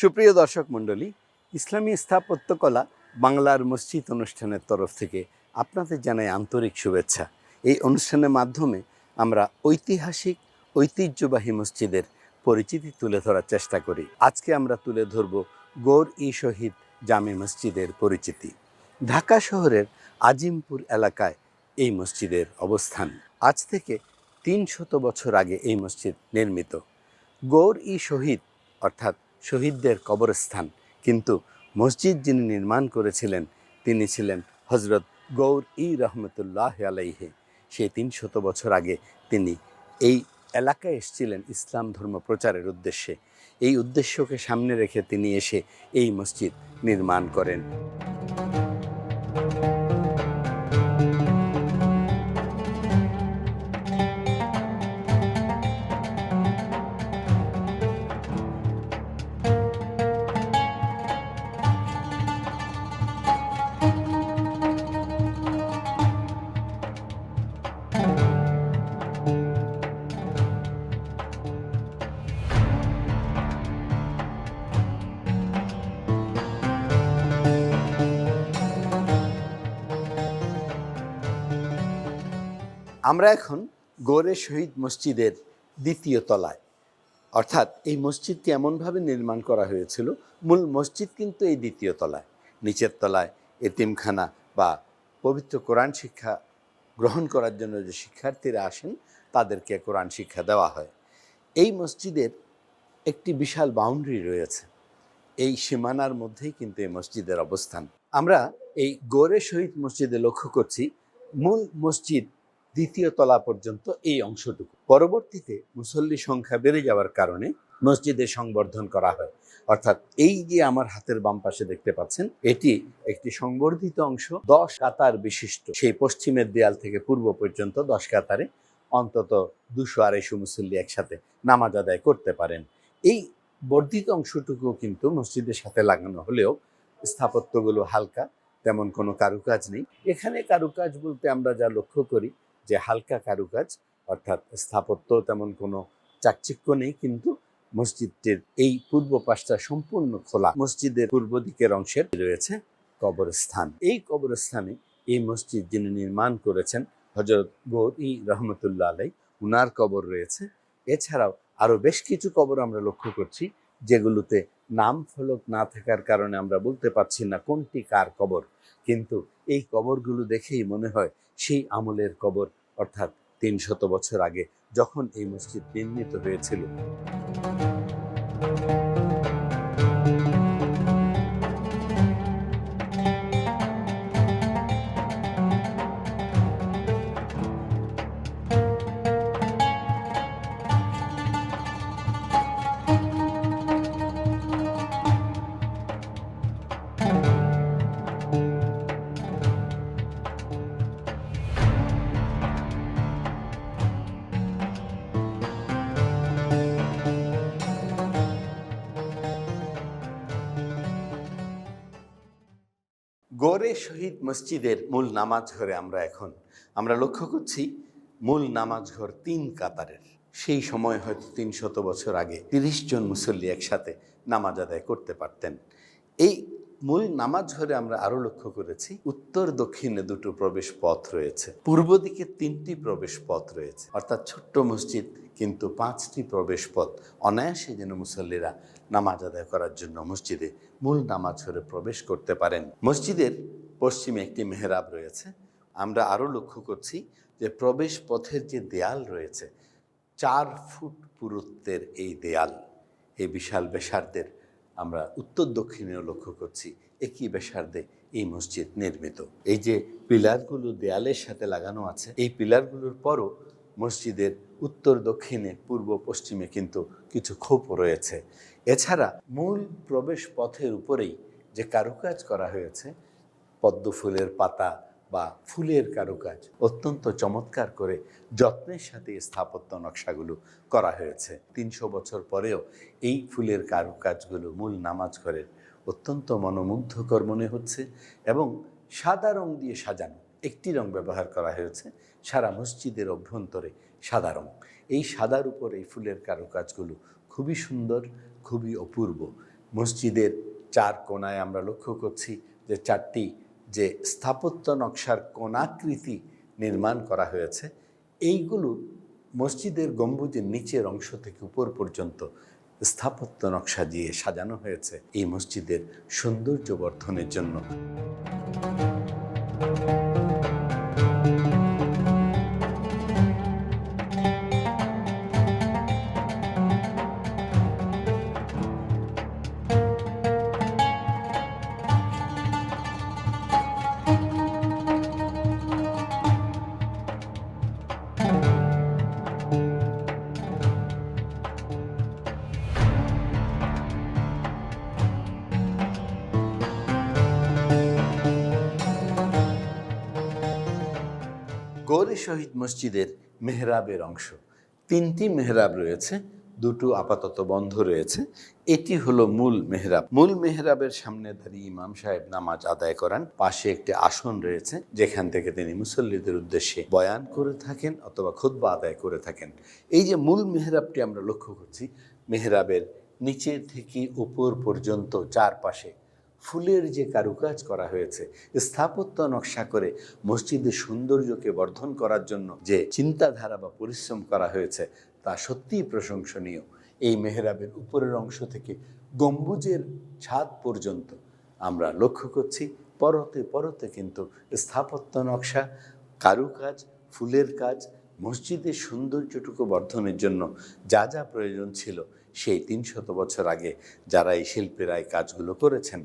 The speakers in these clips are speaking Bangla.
সুপ্রিয় দর্শক মণ্ডলী, ইসলামী স্থাপত্যকলা বাংলার মসজিদ অনুষ্ঠানের তরফ থেকে আপনাদের জানাই আন্তরিক শুভেচ্ছা। এই অনুষ্ঠানের মাধ্যমে আমরা ঐতিহাসিক, ঐতিহ্যবাহী মসজিদের পরিচিতি তুলে ধরার চেষ্টা করি। আজকে আমরা তুলে ধরব গৌর ই শহীদ জামে মসজিদের পরিচিতি। ঢাকা শহরের আজিমপুর এলাকায় এই মসজিদের অবস্থান। আজ থেকে তিন শত বছর আগে এই মসজিদ নির্মিত। গৌর ই শহীদ, অর্থাৎ শহীদদের কবরস্থান। কিন্তু মসজিদ যিনি নির্মাণ করেছিলেন, তিনি ছিলেন হজরত গৌর ই রহমতুল্লাহ আলাইহে। সে তিন শত বছর আগে তিনি এই এলাকায় এসেছিলেন ইসলাম ধর্ম প্রচারের উদ্দেশ্যে। এই উদ্দেশ্যকে সামনে রেখে তিনি এসে এই মসজিদ নির্মাণ করেন। আমরা এখন গৌরে শহীদ মসজিদের দ্বিতীয় তলায়। অর্থাৎ এই মসজিদটি এমনভাবে নির্মাণ করা হয়েছিল, মূল মসজিদ কিন্তু এই দ্বিতীয় তলায়। নিচের তলায় এতিমখানা বা পবিত্র কোরআন শিক্ষা গ্রহণ করার জন্য যে শিক্ষার্থীরা আসেন, তাদেরকে কোরআন শিক্ষা দেওয়া হয়। এই মসজিদের একটি বিশাল বাউন্ডারি রয়েছে। এই সীমানার মধ্যেই কিন্তু এই মসজিদের অবস্থান। আমরা এই গোরে শহীদ মসজিদে লক্ষ্য করছি, মূল মসজিদ দ্বিতীয় তলা পর্যন্ত এই অংশটুকু। পরবর্তীতে মুসল্লি সংখ্যা বেড়ে যাওয়ার কারণে মসজিদে সংবর্ধন করা হয়। অর্থাৎ এই যে আমার হাতের বাম পাশে দেখতে পাচ্ছেন, এটি একটি সংবর্ধিত অংশ। দশ কাতার বিশিষ্ট, সেই পশ্চিমের দেয়াল থেকে পূর্ব পর্যন্ত দশ কাতারে অন্তত দুশো আড়াইশো মুসল্লি একসাথে নামাজ আদায় করতে পারেন। এই বর্ধিত অংশটুকু কিন্তু মসজিদের সাথে লাগানো হলেও স্থাপত্যগুলো হালকা, তেমন কোনো কারুকাজ নেই। এখানে কারুকাজ বলতে আমরা যা লক্ষ্য করি যে হালকা কারুকাজ, অর্থাৎ স্থাপত্য তেমন কোনো চাকচিক্য নেই, কিন্তু মসজিদটির এই পূর্ব পাশটা সম্পূর্ণ খোলা। মসজিদের পূর্ব দিকের অংশের রয়েছে কবরস্থান। এই কবরস্থানে এই মসজিদ যিনি নির্মাণ করেছেন হজরত গৌর রহমতুল্লাহ আলাই উনার কবর রয়েছে। এছাড়াও আরও বেশ কিছু কবর আমরা লক্ষ্য করছি, যেগুলোতে নাম ফলক না থাকার কারণে আমরা বলতে পারছি না কোনটি কার কবর। কিন্তু এই কবরগুলো দেখেই মনে হয় সেই আমলের কবর অর্থাৎ তিন শত বছর আগে যখন এই মসজিদ নির্মিত হয়েছিল। গোরে শহীদ মসজিদের মূল নামাজ ঘরে আমরা এখন। আমরা লক্ষ্য করছি মূল নামাজ ঘর তিন কাতারের। সেই সময় হয়তো তিন শত বছর আগে তিরিশ জন মুসল্লি একসাথে নামাজ আদায় করতে পারতেন। এই মূল নামাজ ঘরে আমরা আরও লক্ষ্য করেছি, উত্তর দক্ষিণে দুটো প্রবেশ পথ রয়েছে। পূর্ব দিকে তিনটি প্রবেশ পথ রয়েছে। অর্থাৎ ছোট্ট মসজিদ, কিন্তু পাঁচটি প্রবেশ পথ অনায়াসে যেন মুসল্লিরা নামাজ আদায় করার জন্য মসজিদে মূল নামাজ ঘরে প্রবেশ করতে পারেন। মসজিদের পশ্চিমে একটি মেহরাব রয়েছে। আমরা আরও লক্ষ্য করছি যে প্রবেশ পথের যে দেয়াল রয়েছে, চার ফুট পুরুত্বের এই দেয়াল, এই বিশাল বেসারদের আমরা উত্তর দক্ষিণেও লক্ষ্য করছি, একই বেসার্ধে এই মসজিদ নির্মিত। এই যে পিলারগুলো দেয়ালের সাথে লাগানো আছে, এই পিলারগুলোর পরও মসজিদের উত্তর দক্ষিণে পূর্ব পশ্চিমে কিন্তু কিছু খোপ রয়েছে। এছাড়া মূল প্রবেশ পথের উপরেই যে কারুকাজ করা হয়েছে পদ্ম ফুলের পাতা বা ফুলের কারুকাজ অত্যন্ত চমৎকার করে যত্নের সাথে স্থাপত্য নকশাগুলো করা হয়েছে। তিনশো বছর পরেও এই ফুলের কারুকাজগুলো মূল নামাজ ঘরের অত্যন্ত মনোমুগ্ধকর মনে হচ্ছে এবং সাদা রং দিয়ে সাজানো একটি রং ব্যবহার করা হয়েছে। সারা মসজিদের অভ্যন্তরে সাদা রং। এই সাদার উপর এই ফুলের কারুকাজগুলো খুবই সুন্দর, খুবই অপূর্ব। মসজিদের চার কোনায় আমরা লক্ষ্য করছি যে চারটি যে স্থাপত্য নকশার কোনাকৃতি নির্মাণ করা হয়েছে, এইগুলো মসজিদের গম্বুজের নিচের অংশ থেকে উপর পর্যন্ত স্থাপত্য নকশা দিয়ে সাজানো হয়েছে এই মসজিদের সৌন্দর্য বর্ধনের জন্য। গৌরী শহীদ মসজিদের মেহরাবের অংশ। তিনটি মেহরাব রয়েছে, দুটো আপাতত বন্ধ রয়েছে। এটি হলো মূল মেহরাব। মূল মেহরাবের সামনে দাঁড়িয়ে ইমাম সাহেব নামাজ আদায় করান। পাশে একটি আসন রয়েছে, যেখান থেকে তিনি মুসল্লিদের উদ্দেশ্যে বয়ান করে থাকেন অথবা খুদ্া আদায় করে থাকেন। এই যে মূল মেহরাবটি আমরা লক্ষ্য করছি, মেহরাবের নিচের থেকে উপর পর্যন্ত চারপাশে ফুলের যে কারুকাজ করা হয়েছে, স্থাপত্য নকশা করে মসজিদের সৌন্দর্যকে বর্ধন করার জন্য যে চিন্তাধারা বা পরিশ্রম করা হয়েছে, তা সত্যিই প্রশংসনীয়। এই মেহরাবের উপরের অংশ থেকে গম্বুজের ছাদ পর্যন্ত আমরা লক্ষ্য করছি, পরতে পরতে কিন্তু স্থাপত্য নকশা, কারুকাজ, ফুলের কাজ, মসজিদের সৌন্দর্যটুকু বর্ধনের জন্য যা যা প্রয়োজন ছিল, সেই তিনশত বছর আগে যারা এই শিল্পীরা এই কাজগুলো করেছেন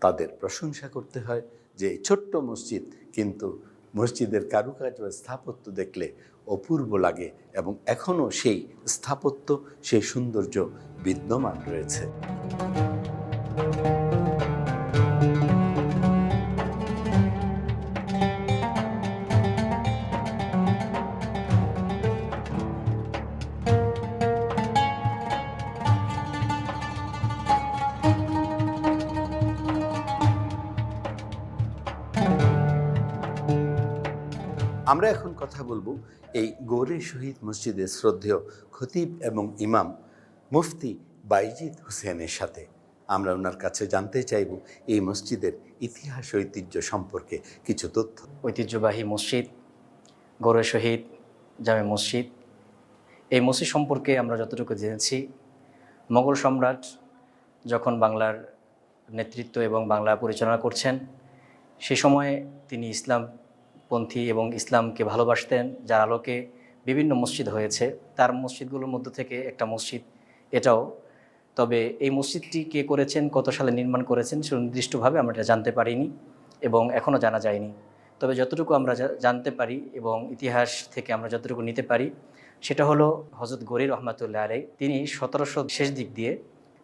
তাদের প্রশংসা করতে হয় যে এই ছোট্ট মসজিদ কিন্তু মসজিদের কারুকাজ বা স্থাপত্য দেখলে অপূর্ব লাগে এবং এখনও সেই স্থাপত্য, সেই সৌন্দর্য বিদ্যমান রয়েছে। আমরা এখন কথা বলব এই গৌরী শহীদ মসজিদের শ্রদ্ধেয় খতিব এবং ইমাম মুফতি বাইজিদ হুসেনের সাথে। আমরা ওনার কাছে জানতে চাইব এই মসজিদের ইতিহাস ঐতিহ্য সম্পর্কে কিছু তথ্য। ঐতিহ্যবাহী মসজিদ গৌরব শহীদ জামে মসজিদ। এই মসজিদ সম্পর্কে আমরা যতটুকু জেনেছি, মোগল সম্রাট যখন বাংলার নেতৃত্ব এবং বাংলা পরিচালনা করছেন, সে সময়ে তিনি ইসলামপন্থী এবং ইসলামকে ভালোবাসতেন, যার আলোকে বিভিন্ন মসজিদ হয়েছে। তার মসজিদগুলোর মধ্য থেকে একটা মসজিদ এটাও। তবে এই মসজিদটি কে করেছেন, কত সালে নির্মাণ করেছেন সুনির্দিষ্টভাবে আমরা এটা জানতে পারিনি এবং এখনও জানা যায়নি। তবে যতটুকু আমরা জানতে পারি এবং ইতিহাস থেকে আমরা যতটুকু নিতে পারি, সেটা হলো হজরত গরির রহমাতুল্লাহ আলাই তিনি সতেরোশো শেষ দিক দিয়ে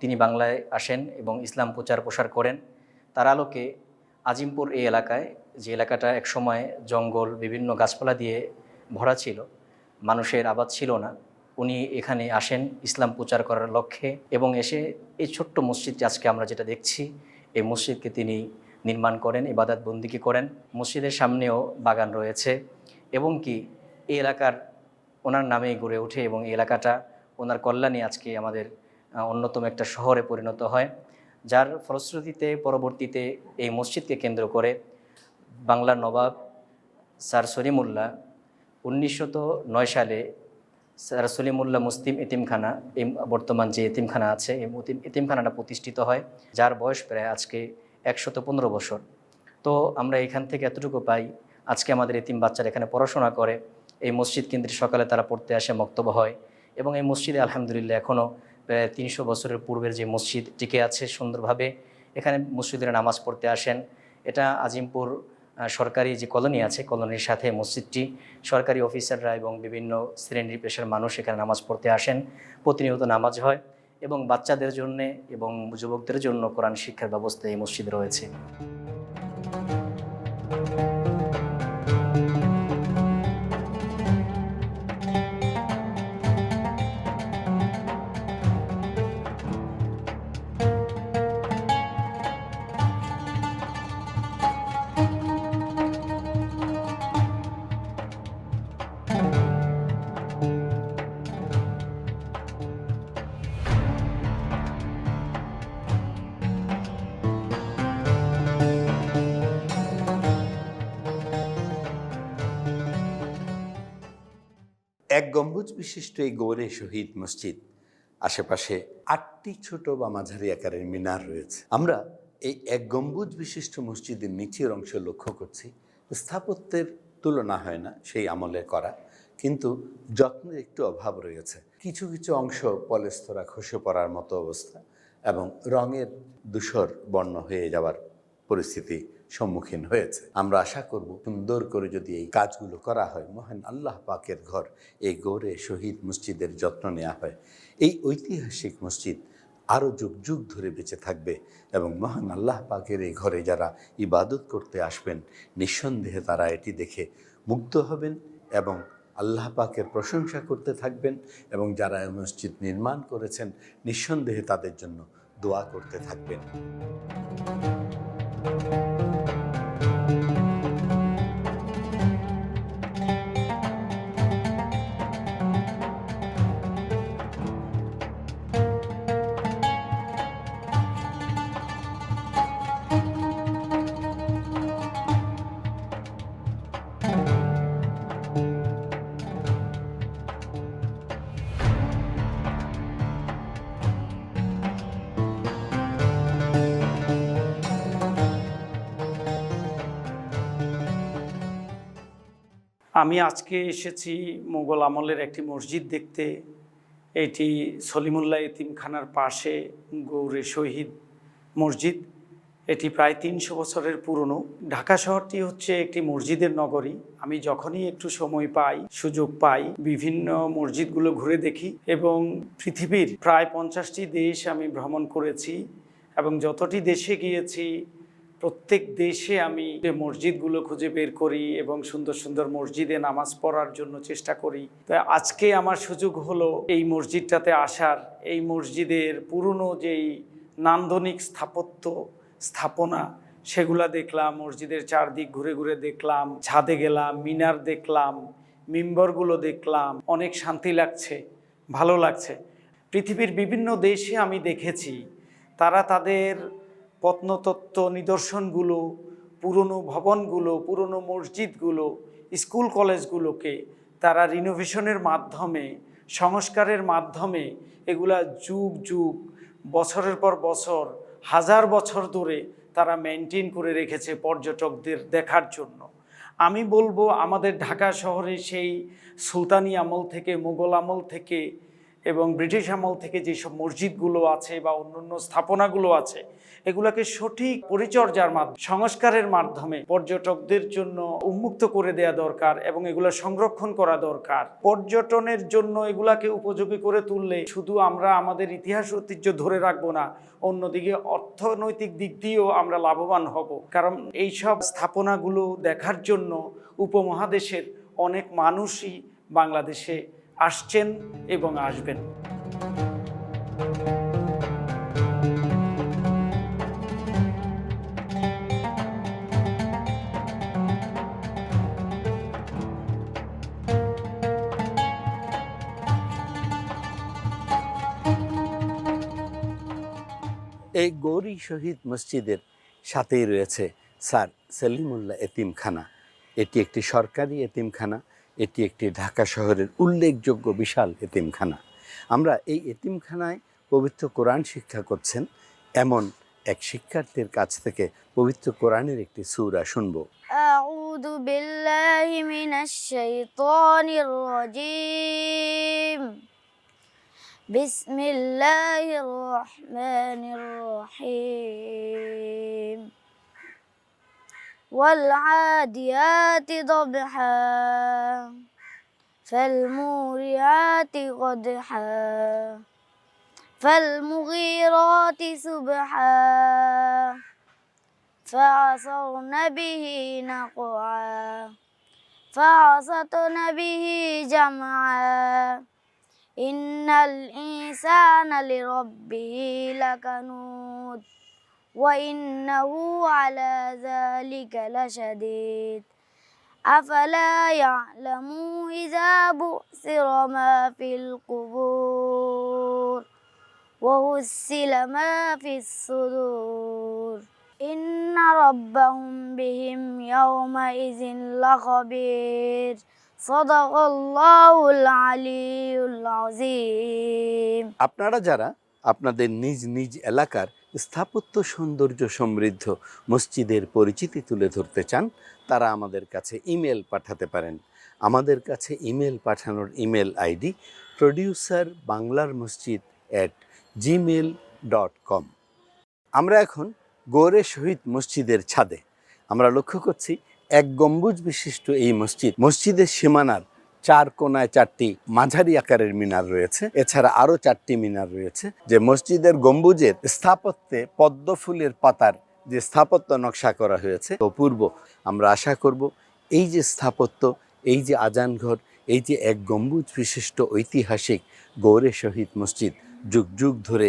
তিনি বাংলায় আসেন এবং ইসলাম প্রচার প্রসার করেন। তার আলোকে আজিমপুর এই এলাকায় যে এলাকাটা একসময় জঙ্গল, বিভিন্ন গাছপালা দিয়ে ভরা ছিল, মানুষের আবাদ ছিল না। উনি এখানে আসেন, ইসলাম প্রচার করার লক্ষ্যে এবং এসে এই ছোট্ট মসজিদটি আজকে আমরা যেটা দেখছি, এই মসজিদকে তিনি নির্মাণ করেন, ইবাদত বন্দিকে করেন। মসজিদের সামনেও বাগান রয়েছে এবং কি এই এলাকার ওনার নামেই গড়ে ওঠে এবং এই এলাকাটা ওনার কল্যাণে আজকে আমাদের অন্যতম একটা শহরে পরিণত হয়, যার ফলশ্রুতিতে, পরবর্তীতে এই মসজিদকে কেন্দ্র করে বাংলার নবাব স্যার সলিমুল্লাহ উনিশশো নয় সালে স্যার সলিমুল্লাহ মুসলিম এতিমখানা এই বর্তমান যে এতিমখানা আছে এই এতিমখানাটা প্রতিষ্ঠিত হয়, যার বয়স প্রায় আজকে একশত পনেরো বছর। তো আমরা এখান থেকে এতটুকু পাই, আজকে আমাদের এতিম বাচ্চারা এখানে পড়াশোনা করে, এই মসজিদ কেন্দ্রে সকালে তারা পড়তে আসে, মক্তব্য হয় এবং এই মসজিদে আলহামদুলিল্লাহ এখনও প্রায় তিনশো বছরের পূর্বের যে মসজিদ টিকে আছে সুন্দরভাবে। এখানে মসজিদের নামাজ পড়তে আসেন। এটা আজিমপুর সরকারি যে কলোনি আছে, কলোনির সাথে মসজিদটি, সরকারি অফিসাররা এবং বিভিন্ন শ্রেণির পেশার মানুষ এখানে নামাজ পড়তে আসেন। প্রতিনিয়ত নামাজ হয় এবং বাচ্চাদের জন্যে এবং যুবকদের জন্য কোরআন শিক্ষার ব্যবস্থা এই মসজিদ রয়েছে। এক গম্বুজ বিশিষ্ট এই গৌরে শহীদ মসজিদ। আশেপাশে আটটি ছোট বা মাঝারি আকারের মিনার রয়েছে। আমরা এই এক গম্বুজ বিশিষ্ট মসজিদের নিচের অংশ লক্ষ্য করছি। স্থাপত্যের তুলনা হয় না সেই আমলে করা, কিন্তু যত্নের একটু অভাব রয়েছে। কিছু কিছু অংশ পলেস্তরা খসে পড়ার মতো অবস্থা এবং রঙের দূষর বর্ণ হয়ে যাওয়ার পরিস্থিতি সম্মুখীন হয়েছে। আমরা আশা করব সুন্দর করে যদি এই কাজগুলো করা হয়, মহান আল্লাহ পাকের ঘর, এই গৌরে শহীদ মসজিদের যত্ন নেওয়া হয়। এই ঐতিহাসিক মসজিদ আরও যুগ যুগ ধরে বেঁচে থাকবে এবং মহান আল্লাহ পাকের এই ঘরে যারা ইবাদত করতে আসবেন, নিঃসন্দেহে তারা এটি দেখে মুগ্ধ হবেন এবং আল্লাহ পাকের প্রশংসা করতে থাকবেন এবং যারা এই মসজিদ নির্মাণ করেছেন, নিঃসন্দেহে তাদের জন্য দোয়া করতে থাকবেন। আমি আজকে এসেছি মোগল আমলের একটি মসজিদ দেখতে। এটি সলিমুল্লাহ এতিমখানার পাশে গৌরে শহীদ মসজিদ। এটি প্রায় তিনশো বছরের পুরনো। ঢাকা শহরটি হচ্ছে একটি মসজিদের নগরী। আমি যখনই একটু সময় পাই, সুযোগ পাই, বিভিন্ন মসজিদগুলো ঘুরে দেখি এবং পৃথিবীর প্রায় পঞ্চাশটি দেশ আমি ভ্রমণ করেছি এবং যতটি দেশে গিয়েছি প্রত্যেক দেশে আমি যে মসজিদগুলো খুঁজে বের করি এবং সুন্দর সুন্দর মসজিদে নামাজ পড়ার জন্য চেষ্টা করি। তাই আজকে আমার সুযোগ হলো এই মসজিদটাতে আসার, এই মসজিদের পুরনো যেই নান্দনিক স্থাপত্য স্থাপনা, সেগুলা দেখলাম, মসজিদের চারদিক ঘুরে ঘুরে দেখলাম, ছাদে গেলাম, মিনার দেখলাম, মিম্বরগুলো দেখলাম, অনেক শান্তি লাগছে, ভালো লাগছে। পৃথিবীর বিভিন্ন দেশে আমি দেখেছি, তারা তাদের প্রত্নতত্ত্ব নিদর্শনগুলো, পুরনো ভবনগুলো, পুরনো মসজিদগুলো, স্কুল কলেজগুলোকে তারা রিনোভেশনের মাধ্যমে, সংস্কারের মাধ্যমে এগুলা যুগ যুগ, বছরের পর বছর, হাজার বছর ধরে তারা মেনটেন করে রেখেছে পর্যটকদের দেখার জন্য। আমি বলব আমাদের ঢাকা শহরে সেই সুলতানি আমল থেকে, মুঘল আমল থেকে এবং ব্রিটিশ আমল থেকে যেসব মসজিদগুলো আছে বা অন্যান্য স্থাপনাগুলো আছে, এগুলোকে সঠিক পরিচর্যার মাধ্যমে, সংস্কারের মাধ্যমে পর্যটকদের জন্য উন্মুক্ত করে দেয়া দরকার এবং এগুলো সংরক্ষণ করা দরকার। পর্যটনের জন্য এগুলাকে উপযোগী করে তুললে শুধু আমরা আমাদের ইতিহাস ঐতিহ্য ধরে রাখব না, অন্যদিকে অর্থনৈতিক দিক দিয়েও আমরা লাভবান হব। কারণ এইসব স্থাপনাগুলো দেখার জন্য উপমহাদেশের অনেক মানুষই বাংলাদেশে আসছেন এবং আসবেন। এই গৌরী শহীদ মসজিদের সাথেই রয়েছে স্যার সেলিমুল্লাহ এতিমখানা। এটি একটি সরকারি এতিমখানা। এটি একটি ঢাকা শহরের উল্লেখযোগ্য বিশাল এতিমখানা আমরা এই এতিমখানায় পবিত্র কোরআন শিক্ষা করছেন এমন এক শিক্ষার্থীর কাছ থেকে পবিত্র কোরআনের একটি সুরা শুনবো أعوذ بالله من الشيطان الرجيم بسم الله الرحمن الرحيم والعاديات ضبحا فالموريات قدحا فالمغيرات سبحا. فعصرن به نقعا فعصتن به جمعا. إن الإنسان لربه لكنود. وإنه على ذلك لشديد أفلا يعلم إذا بؤثر ما في القبور وهسل ما في الصدور إن ربهم بهم يومئذ لخبير সদাকাল্লাহুল আলিয়ুল আযীম আপনারা যারা আপনাদের নিজ নিজ এলাকার স্থাপত্য সৌন্দর্য সমৃদ্ধ মসজিদের পরিচিতি তুলে ধরতে চান, তারা আমাদের কাছে ইমেল পাঠাতে পারেন। আমাদের কাছে ইমেল পাঠানোর ইমেল আইডি প্রডিউসার বাংলার মসজিদ অ্যাট জিমেল ডট কম আমরা এখন গৌরে শহীদ মসজিদের ছাদে। আমরা লক্ষ্য করছি এক গম্বুজ বিশিষ্ট এই মসজিদ। মসজিদের সীমানার চার কোনায় চারটি মাঝারি আকারের মিনার রয়েছে। এছাড়া আরও চারটি মিনার রয়েছে, যে মসজিদের গম্বুজের স্থাপত্যে পদ্ম ফুলের পাতার যে স্থাপত্য নকশা করা হয়েছে। অপূর্ব আমরা আশা করব, এই যে স্থাপত্য, এই যে আজানঘর, এই যে এক গম্বুজ বিশিষ্ট ঐতিহাসিক গৌরে শহীদ মসজিদ যুগ যুগ ধরে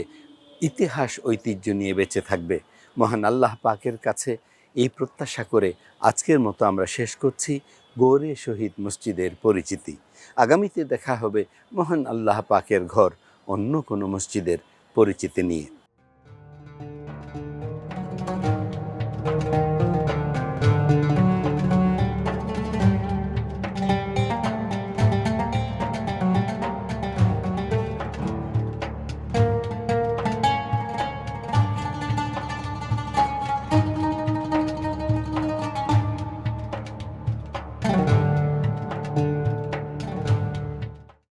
ইতিহাস ঐতিহ্য নিয়ে বেঁচে থাকবে। মহান আল্লাহ পাকের কাছে এই প্রত্যাশা করে আজকের মতো আমরা শেষ করছি। গৌরে শহীদ মসজিদের পরিচিতি। আগামীতে দেখা হবে মহান আল্লাহ পাকের ঘর, অন্য কোনো মসজিদের পরিচিতি নিয়ে।